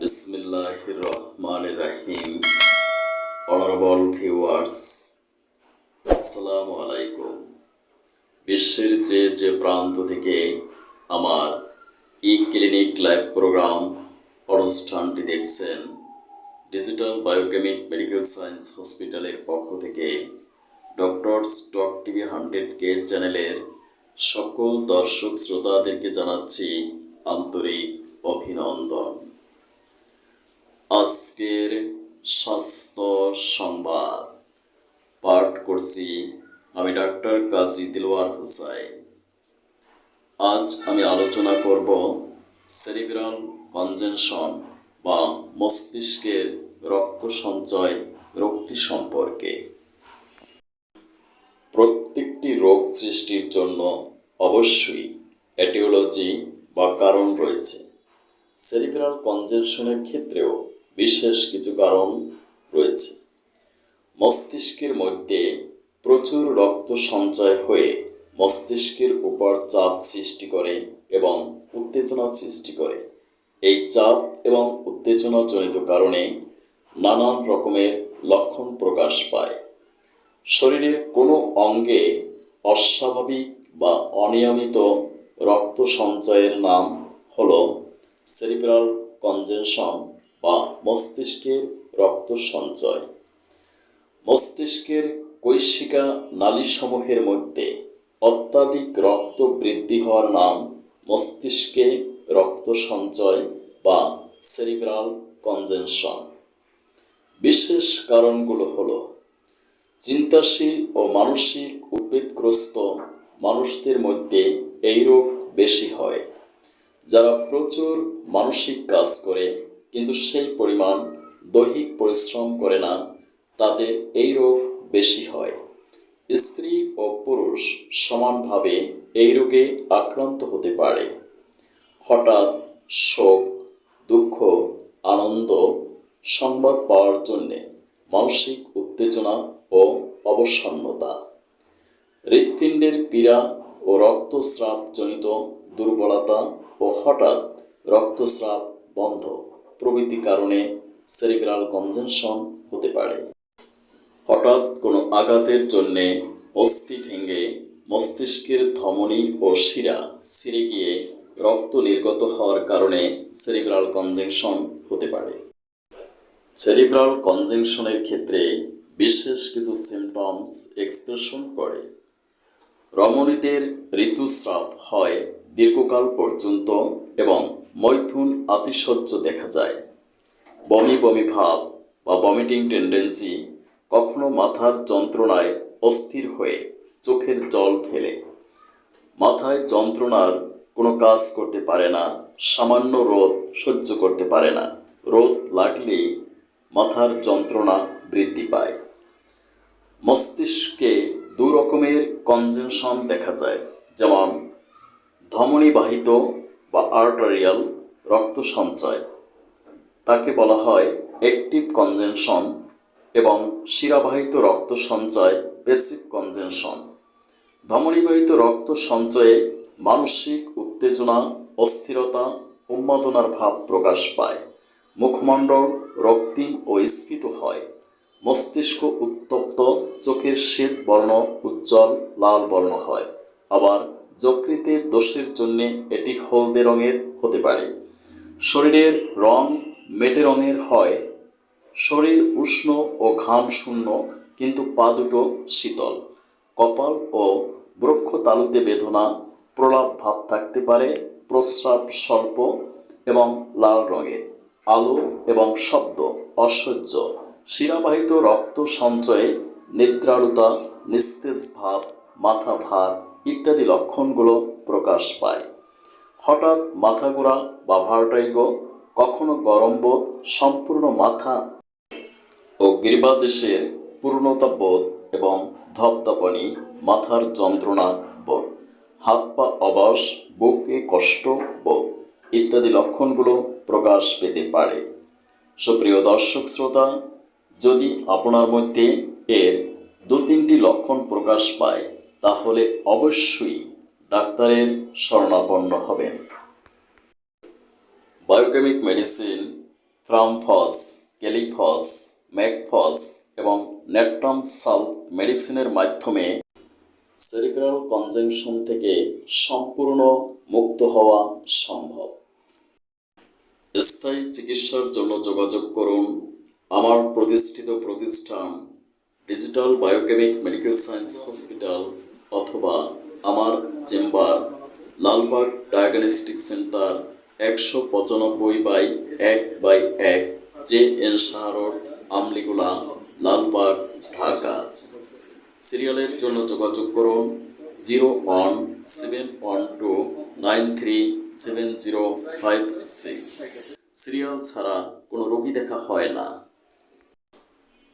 বিসমিল্লাহির রহমানির রাহিম honourable viewers আসসালামু আলাইকুম বিশ্বের যে যে প্রান্ত থেকে আমার ই ক্লিনিক লাইভ প্রোগ্রাম অনুষ্ঠানটি দেখছেন ডিজিটাল বায়োকেমিক মেডিকেল সায়েন্স হসপিটালের পক্ষ থেকে ডক্টরস টক টিভি হান্ড্রেড কে চ্যানেলের সকল দর্শক শ্রোতাদেরকে জানাচ্ছি আন্তরিক অভিনন্দন। আজকের স্বাস্থ্য সংবাদ। পাঠ করছি আমি ডাক্তার কাজী দিলওয়ার হুসাইন। আজ আমি আলোচনা করব সেরিব্রাল কনজেনশন বা মস্তিষ্কের রক্ত সঞ্চয় রোগটি সম্পর্কে। প্রত্যেকটি রোগ সৃষ্টির জন্য অবশ্যই এটিওলজি বা কারণ রয়েছে। সেরিব্রাল কনজেনশনের ক্ষেত্রেও বিশেষ কিছু কারণ রয়েছে। মস্তিষ্কের মধ্যে প্রচুর রক্ত সঞ্চয় হয়ে মস্তিষ্কের উপর চাপ সৃষ্টি করে এবং উত্তেজনা সৃষ্টি করে। এই চাপ এবং উত্তেজনাজনিত কারণে নানান রকমের লক্ষণ প্রকাশ পায়। শরীরের কোনো অঙ্গে অস্বাভাবিক বা অনিয়মিত রক্ত সঞ্চয়ের নাম হল সেরিব্রাল কনজেনশন বা মস্তিষ্কের রক্ত সঞ্চয়। মস্তিষ্কের কৈশিকা নালীসমূহের মধ্যে অত্যাধিক রক্ত বৃদ্ধি হওয়ার নাম মস্তিষ্কে রক্ত সঞ্চয় বা সেরিব্রাল কনজেনশন। বিশেষ কারণগুলো হলো, চিন্তাশীল ও মানসিক উদ্বেগগ্রস্ত মানুষদের মধ্যে এই রোগ বেশি হয়, যারা প্রচুর মানসিক কাজ করে কিন্তু সেই পরিমাণ দৈহিক পরিশ্রম করে না তাদের এই রোগ বেশি হয়। স্ত্রী ও পুরুষ সমানভাবে এই রোগে আক্রান্ত হতে পারে। হঠাৎ শোক, দুঃখ, আনন্দ সংবাদ পাওয়ার জন্যে মানসিক উত্তেজনা ও অবসন্নতা। হৃৎপিণ্ডের পীড়া ও রক্তস্রাবজনিত দুর্বলতা ও হঠাৎ রক্তস্রাব বন্ধ। প্রভৃতি কারণে সেরিব্রাল কনজেনশন হতে পারে। হঠাৎ কোনো আঘাতের জন্যে অস্থি ভেঙে মস্তিষ্কের ধমনী ও শিরা ছিঁড়ে গিয়ে রক্ত নির্গত হওয়ার কারণে সেরিব্রাল কনজেনশন হতে পারে। সেরিব্রাল কনজেনশনের ক্ষেত্রে বিশেষ কিছু সিমটমস এক্সপ্রেশন করে। রমণীদের ঋতুস্রাব হয় দীর্ঘকাল পর্যন্ত এবং মৈথুন আতিশয্য দেখা যায়। বমি বমি ভাব বা ভমিটিং টেন্ডেন্সি কখনো মাথার যন্ত্রণায় অস্থির হয়ে চোখের জল ফেলে। মাথায় যন্ত্রণার কোনো কাজ করতে পারে না, সামান্য রোদ সহ্য করতে পারে না। রোদ লাগলেই মাথার যন্ত্রণা বৃদ্ধি পায়। মস্তিষ্কে দু রকমের কনজেনশন দেখা যায়, যেমন ধমনীবাহিত বা আর্টারিয়াল রক্ত সঞ্চয়। তাকে বলা হয় অ্যাক্টিভ কনজেনশন এবং শিরাবাহিত রক্ত সঞ্চয় পেসিভ কনজেনশন ধমনীবাহিত রক্ত সঞ্চয়ে মানসিক উত্তেজনা, অস্থিরতা, উন্মাদনার ভাব প্রকাশ পায়। মুখমণ্ডল রক্তিম ও স্ফীত হয়। মস্তিষ্ক উত্তপ্ত, চোখের শ্বেত বর্ণ উজ্জ্বল, লাল বর্ণ হয়। আবার যকৃতের দোষের জন্য এটি হলদে রঙের হতে পারে। শরীরের রং মেটে রঙের হয়। শরীর উষ্ণ ও ঘাম শূন্য, কিন্তু পা দুটো শীতল। কপাল ও বৃক্ষ তালুতে বেদনা, প্রলাপ ভাব থাকতে পারে, প্রস্রাব স্বল্প এবং লাল রঙের। আলো এবং শব্দ অসহ্য। শিরাবাহিত রক্ত সঞ্চয়ে নিদ্রালুতা, নিস্তেজ ভাব, মাথা ভার ইত্যাদি লক্ষণগুলো প্রকাশ পায়। হঠাৎ মাথা ঘোরা বা ভার্টাইগো কখনো গরম বোধ, সম্পূর্ণ মাথা। ও গ্রীবাদেশের পূর্ণতা বোধ এবং ধপধপানি মাথার যন্ত্রণা বোধ। হাত পা অবাস বুকে কষ্ট বোধ ইত্যাদি লক্ষণগুলো প্রকাশ পেতে পারে। সুপ্রিয় দর্শক শ্রোতা, যদি আপনার মধ্যে এর দু তিনটি লক্ষণ প্রকাশ পায় তাহলে অবশ্যই ডাক্তারের শরণাপন্ন হবেন। বায়োকেমিক মেডিসিন ফ্রামফস ক্যালিফস ম্যাকফস এবং নেট্রাম সাল্ট মেডিসিনের মাধ্যমে সেরিব্রাল কনজাংশন থেকে সম্পূর্ণ মুক্ত হওয়া সম্ভব। স্থায়ী চিকিৎসার জন্য যোগাযোগ করুন। আমার প্রতিষ্ঠিত প্রতিষ্ঠান digital biochemic medical science hospital অথবা আমার চেম্বার, লালবাগ ডায়াগনস্টিক সেন্টার, একশো পঁচানব্বই বাই এক বাই এক, J N Shah road, Amligola, Lalbagh, Dhaka. সিরিয়ালের জন্য যোগাযোগ করুন zero one seven one two nine three seven zero five six. Serial ছাড়া কোনো রোগী দেখা হয় না।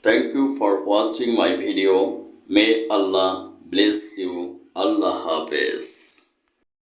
Thank you for watching my video may Allah bless you আল্লাহ হাফেজ।